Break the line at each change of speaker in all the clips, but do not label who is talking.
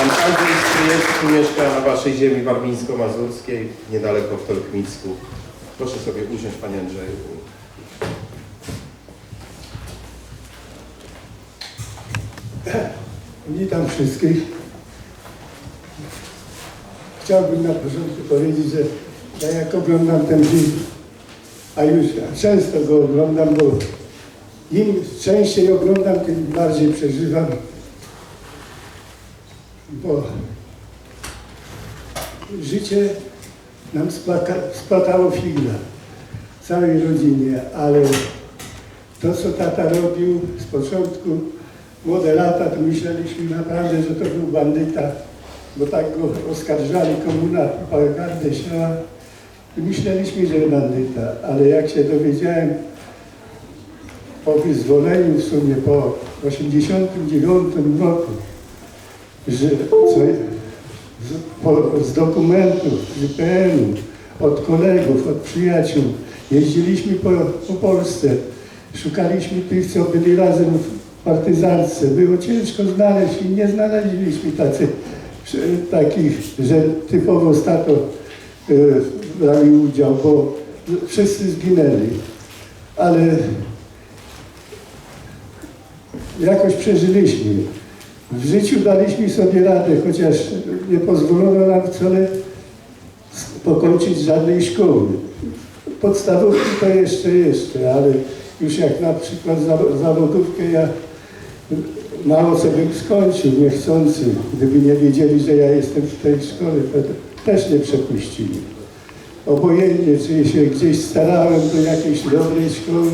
Pan Andrzej Stryjewski mieszka na waszej ziemi warmińsko-mazurskiej, niedaleko w Tolkmicku. Proszę sobie usiąść, panie Andrzeju.
Witam wszystkich. Chciałbym na początku powiedzieć, że ja jak oglądam ten film, a już często go oglądam, bo im częściej oglądam, tym bardziej przeżywam. Bo życie nam splaka, splatało figla, całej rodzinie, ale to, co tata robił z początku, młode lata, to myśleliśmy naprawdę, że to był bandyta, bo tak go oskarżali komuna, propagandę siała. I myśleliśmy, że bandyta, ale jak się dowiedziałem po wyzwoleniu w sumie po 89 roku, że co, z, po, z dokumentów z IPN-u, od kolegów, od przyjaciół, jeździliśmy po, po Polsce, szukaliśmy tych, co byli razem w partyzance. Było ciężko znaleźć i nie znaleźliśmy tacy, takich, że typowo stato y, brali udział, bo wszyscy zginęli. Ale jakoś przeżyliśmy. W życiu daliśmy sobie radę, chociaż nie pozwolono nam wcale pokończyć żadnej szkoły. Podstawówki to jeszcze, jeszcze, ale już jak na przykład za- zawodówkę ja mało co bym skończył, niechcący. Gdyby nie wiedzieli, że ja jestem w tej szkole, to też nie przepuścili. Obojętnie, czy się gdzieś starałem do jakiejś dobrej szkoły,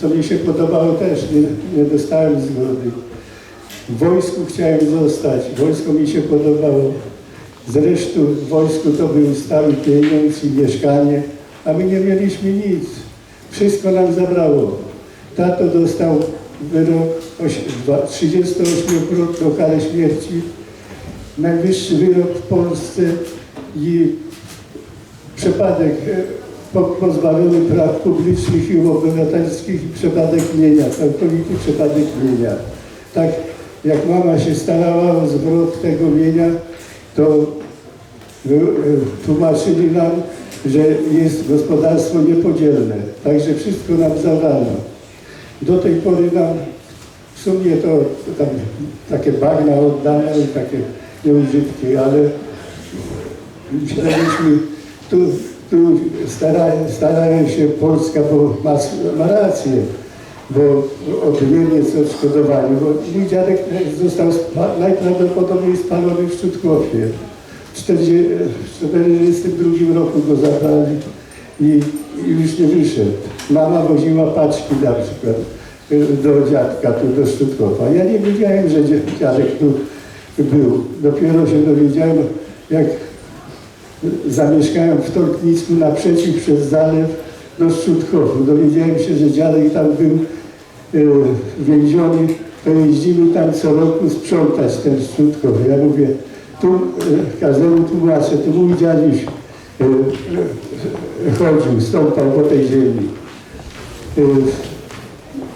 co mi się podobało też, nie, nie dostałem zgody. W wojsku chciałem zostać, wojsko mi się podobało. Zresztą w wojsku to był stały pieniądz i mieszkanie, a my nie mieliśmy nic. Wszystko nam zabrało. Tato dostał wyrok oś- dwa- 38 do kary śmierci, najwyższy wyrok w Polsce i przypadek e, po- pozbawiony praw publicznych i obywatelskich i przypadek mienia, całkowity przypadek mienia. Tak jak mama się starała o zwrot tego mienia, to e, tłumaczyli nam, że jest gospodarstwo niepodzielne, także wszystko nam zabrano. Do tej pory nam w sumie to tam, takie bagna oddane takie nieużytki, ale myśleliśmy, tu, tu starają, starają się Polska, bo ma, ma rację, bo od Niemiec odszkodowali, bo dziadek został najprawdopodobniej spalony w Szczutkowie. W 1942 roku go zabrali i, i już nie wyszedł. Mama woziła paczki na przykład y, do dziadka tu do Szczutkowa. Ja nie wiedziałem, że dziadek tu był. Dopiero się dowiedziałem, jak zamieszkałem w Torknicku naprzeciw przez zalew do Szczutkowu. Dowiedziałem się, że dziadek tam był y, więziony, to jeździmy tam co roku sprzątać ten Szczutkow. Ja mówię, tu y, każdemu tłumaczę, tu mój dziadziuś y, y, chodził, stąpał po tej ziemi.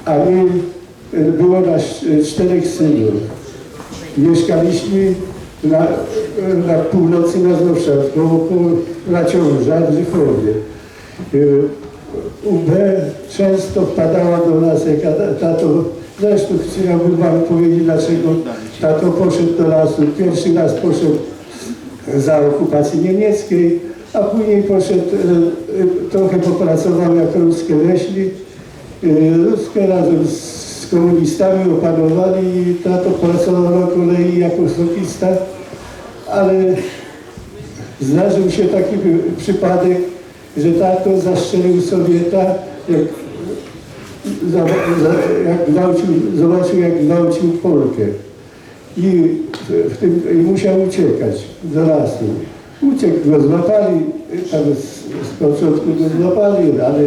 A my, było nas czterech synów. Mieszkaliśmy na, na północy Mazowsza, koło Raciąża, w Żychowie. UB często wpadała do nas, jak ja- tato, zresztą chciałbym wam powiedzieć, dlaczego tato poszedł do lasu. Pierwszy raz poszedł za okupacji niemieckiej, a później poszedł, y, y, trochę popracował jako ruskie leśni. Y, Ruskie razem z komunistami opanowali i tato pracował na kolei jako stokista, ale zdarzył się taki przypadek, że tato zastrzelił Sowieta, jak, za, za, jak gwałcił, zobaczył jak gwałcił Polkę. I, w, tym, I musiał uciekać do lasu. Uciekł, go złapali, tam z, z początku go złapali, ale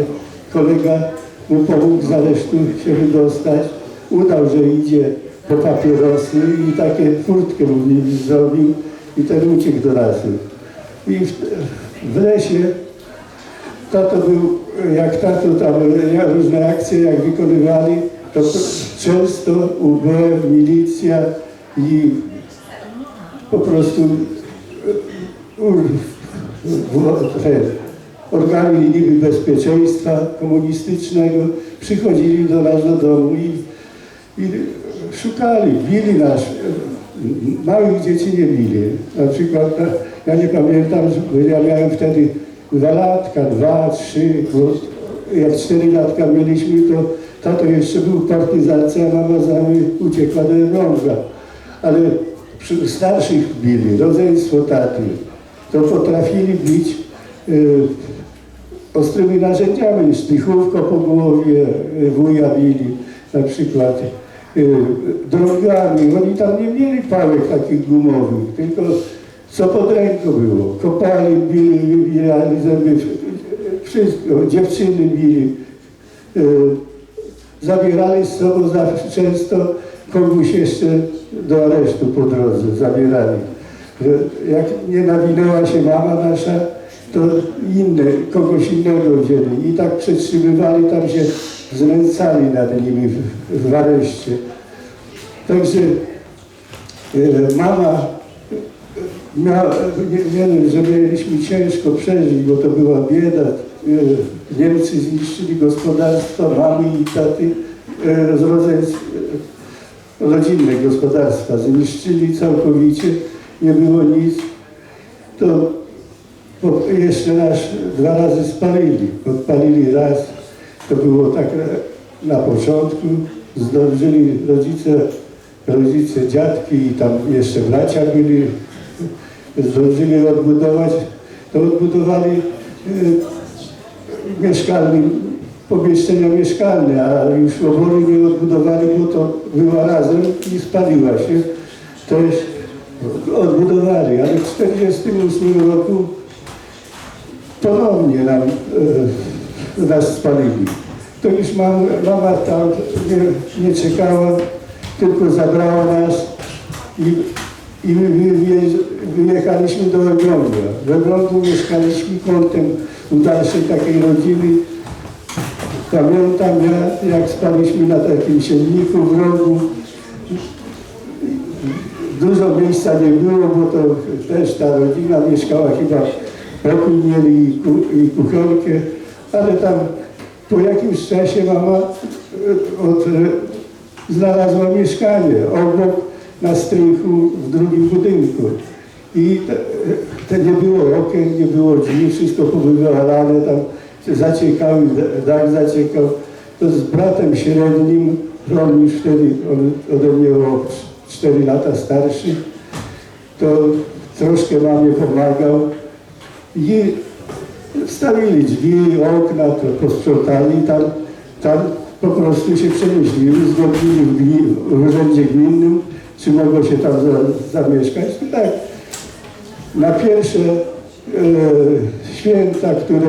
kolega mu pomógł z się wydostać. Udał, że idzie po papierosy i takie furtkę mu zrobił i ten uciekł do lasu. I w, w lesie tato był, jak tato tam różne akcje jak wykonywali, to często UB, milicja i po prostu e, organy niby bezpieczeństwa komunistycznego przychodzili do nas do domu i, i szukali, bili nas. Małych dzieci nie bili. Na przykład, ja nie pamiętam, ja miałem wtedy dwa latka, dwa, trzy, jak cztery latka mieliśmy, to tato jeszcze był w partyzance, a mama z nami uciekła do Elbląga. Ale starszych bili, rodzeństwo taty, to potrafili bić y, ostrymi narzędziami, szpichówko po głowie, y, wuja bili na przykład, y, drogami. Oni tam nie mieli pałek takich gumowych, tylko co pod ręką było. Kopali, bili, wybijali zęby, wszystko, dziewczyny bili. Y, zabierali z sobą zawsze często kogoś jeszcze do aresztu po drodze, zabierali. Że Jak nie nawinęła się mama nasza, to inne, kogoś innego wzięli i tak przetrzymywali, tam się znęcali nad nimi w, w areszcie. Także e, mama nie wiem, że mieliśmy ciężko przeżyć, bo to była bieda. E, Niemcy zniszczyli gospodarstwo mamy i taty e, rodzeństw, e, rodzinne gospodarstwa. Zniszczyli całkowicie, nie było nic. To jeszcze nas dwa razy spalili. Odpalili raz, to było tak na początku. Zdążyli rodzice, rodzice, dziadki i tam jeszcze bracia byli, zdążyli odbudować. To odbudowali e, mieszkalny, pomieszczenia mieszkalne, a już obory nie odbudowali, bo to była razem i spaliła się. Też odbudowali, ale w 1948 roku ponownie nam, e, nas spalili. To już mam, mama tam nie, nie czekała, tylko zabrała nas i, i my wyje- wyjechaliśmy do Elbląga. W Elblągu mieszkaliśmy kątem u dalszej takiej rodziny. Pamiętam ja, jak spaliśmy na takim sienniku w rogu. Dużo miejsca nie było, bo to też ta rodzina mieszkała chyba pokój mieli i, ku, i kuchenkę, ale tam po jakimś czasie mama e, od, e, znalazła mieszkanie obok na strychu w drugim budynku. I te, te nie było okien, nie było drzwi, wszystko powywalane, tam zaciekały, dach zaciekał. To z bratem średnim, już wtedy on ode mnie o 4 lata starszy, to troszkę mamie pomagał. I stawili drzwi, okna, to posprzątali, tam, tam po prostu się przemyślili, zgodnili w, w urzędzie gminnym, czy mogło się tam za, zamieszkać. I tak, na pierwsze e, święta, które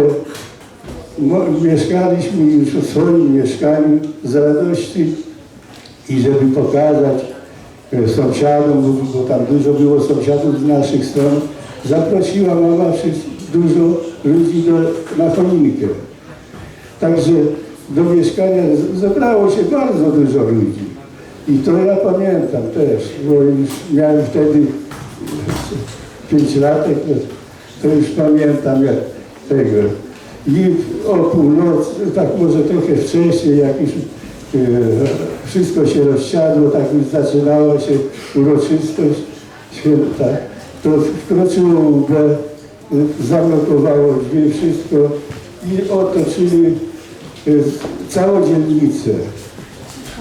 mo, mieszkaliśmy już w swoim mieszkaniu z radości i żeby pokazać e, sąsiadom, bo, tam dużo było sąsiadów z naszych stron, zaprosiła mama dużo ludzi do, na choinkę. Także do mieszkania zebrało się bardzo dużo ludzi. I to ja pamiętam też, bo już miałem wtedy pięć lat, to już pamiętam jak tego. I o północy, tak może trochę wcześniej, jak już e, wszystko się rozsiadło, tak już zaczynała się uroczystość święta, to wkroczyło UB, zablokowało drzwi, wszystko i otoczyli e, całą dzielnicę.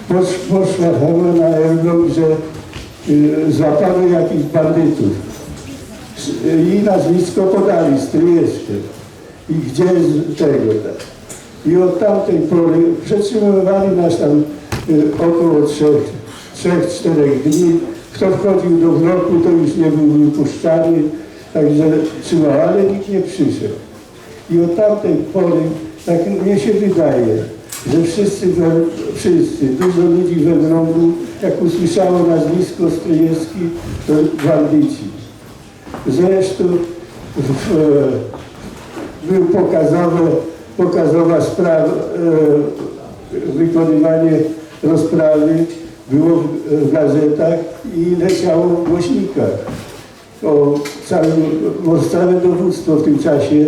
Posz, poszła chama na Elbląg, że y, złapano jakichś bandytów. S- I nazwisko podali, Stryjewskie. I gdzie z tego. tak. I od tamtej pory przetrzymywali nas tam y, około trzech, trzech, czterech dni. Kto wchodził do bloku, to już nie był wypuszczany, także trzymał, ale nikt nie przyszedł. I od tamtej pory, tak mnie się wydaje, że wszyscy, wszyscy, dużo ludzi we Wrągu, jak usłyszało nazwisko Stryjewski, to bandyci. Zresztą e, był pokazowe, pokazowa sprawa, e, wykonywanie rozprawy było w, w gazetach i leciało w głośnikach. o całym, całe dowództwo w tym czasie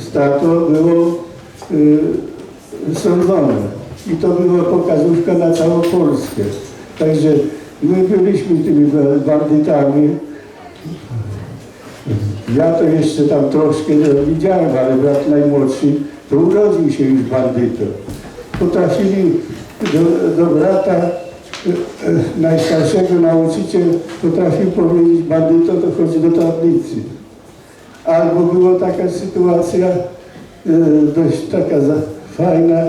stato było y, sądzone. I to była pokazówka na całą Polskę. Także my byliśmy tymi ba- bandytami. Ja to jeszcze tam troszkę widziałem, ale brat najmłodszy to urodził się już bandytą. Potrafili do, do brata e, e, najstarszego nauczyciel potrafił powiedzieć bandyto to chodzi do tablicy. Albo była taka sytuacja e, dość taka fajna,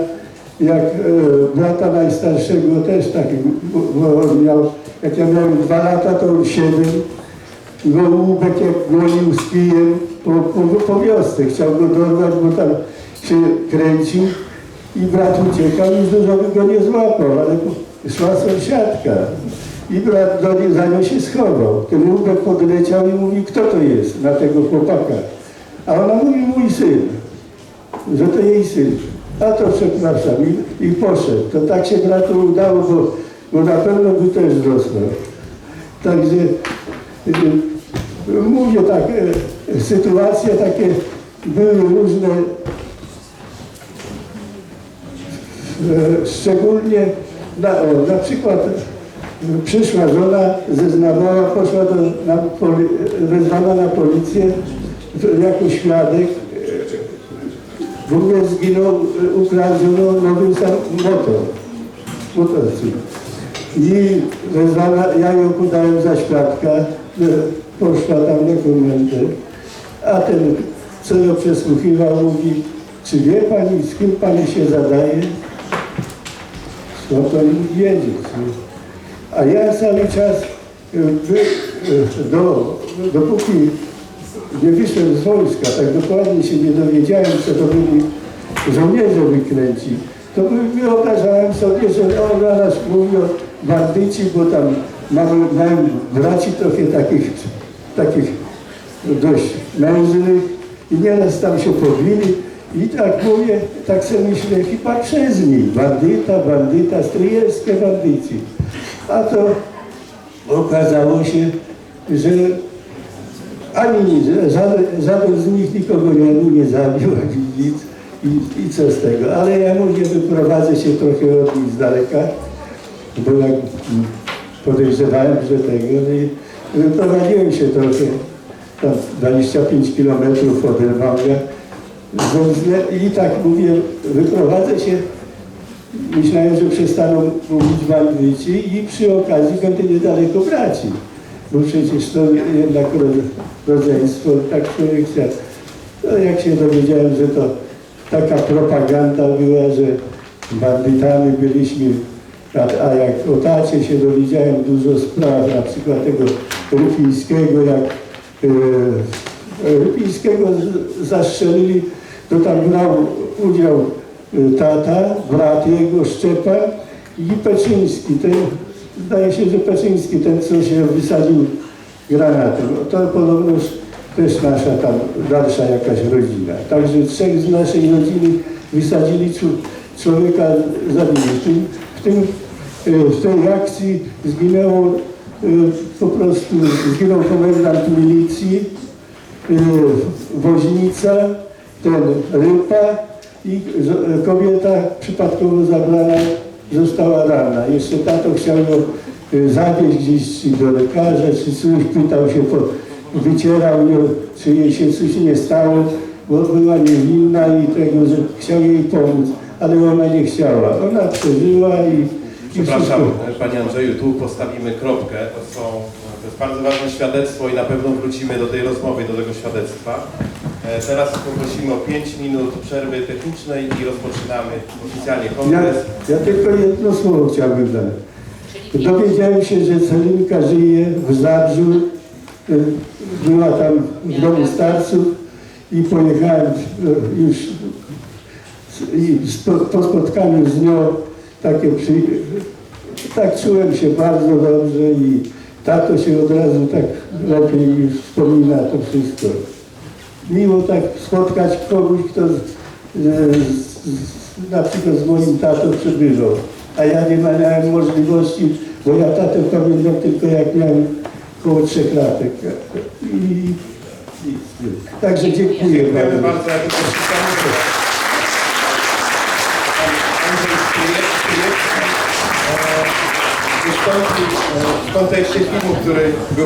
jak e, brata najstarszego też taki, bo, on miał, jak ja miałem dwa lata, to on siedem, gołąbek jak gonił z kijem po, po, po wiosce, chciał go dorwać, bo tam się kręcił i brat uciekał, dużo by go nie złapał, ale szła sąsiadka i brat do niej, za nią się schował. Ten łubek podleciał i mówi, kto to jest na tego chłopaka? A ona mówi, mój syn, że to jej syn. A to przepraszam i, i poszedł. To tak się bratu udało, bo, bo na pewno by też wzrosnął. Także y, mówię tak, y, sytuacje takie były różne, E, Szczególnie na, o, na przykład e, przyszła żona, zeznawała, poszła do, na, poli, wezwana na policję jako świadek. W ogóle zginął, e, ukradziono nowy sam motor, motocykl. I wezwana, ja ją podałem za świadka, e, poszła tam na komendę, a ten, co ją przesłuchiwał, mówi, czy wie pani, z kim pani się zadaje? Skąd oni wiedzieć? A ja cały czas y, y, do, dopóki nie wyszedłem z wojska, tak dokładnie się nie dowiedziałem, co to byli żołnierze wykręci, to wyobrażałem sobie, że on na nas mówią bandyci, bo tam mamy, miałem braci trochę takich, takich dość mężnych i nieraz tam się pobili i tak mówię, tak sobie myślę, chyba przez nich, bandyta, bandyta, stryjerskie bandyci. A to okazało się, że ani żaden, żaden z nich nikogo nie, nie zabił, ani nic. I, i co z tego. Ale ja mówię, wyprowadzę się trochę od nich z daleka, bo jak podejrzewałem, że tego i wyprowadziłem się trochę, tam 25 kilometrów od wzglę- i tak mówię, wyprowadzę się, myślałem, że przestaną mówić bandyci i przy okazji będę niedaleko braci, bo przecież to jednak rodzeństwo, tak. No jak się dowiedziałem, że to taka propaganda była, że bandytami byliśmy, a, a jak o tacie się dowiedziałem dużo spraw, na przykład tego Rypińskiego, jak e, Rypińskiego z- zastrzelili, to tam brał udział e, tata, brat jego Szczepan i Peczyński, ten, zdaje się, że Peczyński, ten co się wysadził granatem. No To podobno też nasza tam dalsza jakaś rodzina. Także trzech z naszej rodziny wysadzili człowieka zabili. W tym, w, tym, e, w tej akcji zginęło e, po prostu, zginął komendant milicji, e, woźnica, ten rypa i kobieta przypadkowo zabrana została ranna. Jeszcze tato chciał zawieźć gdzieś do lekarza, czy coś, pytał się, po, wycierał ją, czy jej się coś nie stało, bo była niewinna i tego, że chciał jej pomóc, ale ona nie chciała. Ona przeżyła i,
Przepraszam. Panie Andrzeju, tu postawimy kropkę. To, są, to jest bardzo ważne świadectwo i na pewno wrócimy do tej rozmowy, do tego świadectwa. E, Teraz poprosimy o 5 minut przerwy technicznej i rozpoczynamy oficjalnie
Ja,
kongres.
ja tylko jedno słowo chciałbym dać. Dowiedziałem się, że Celinka żyje w Zabrzu. y, Była tam w domu starców i pojechałem y, już i po spotkaniu z nią takie przy, tak czułem się bardzo dobrze i tato się od razu tak lepiej mi wspomina to wszystko. Miło tak spotkać kogoś, kto z, z, z, na przykład z moim tatą przebywał, a ja nie miałem możliwości, bo ja tatę pamiętam tylko jak miałem koło trzech latek. I, i, także dziękuję bardzo.
wystąpił e, w kontekście filmu, który był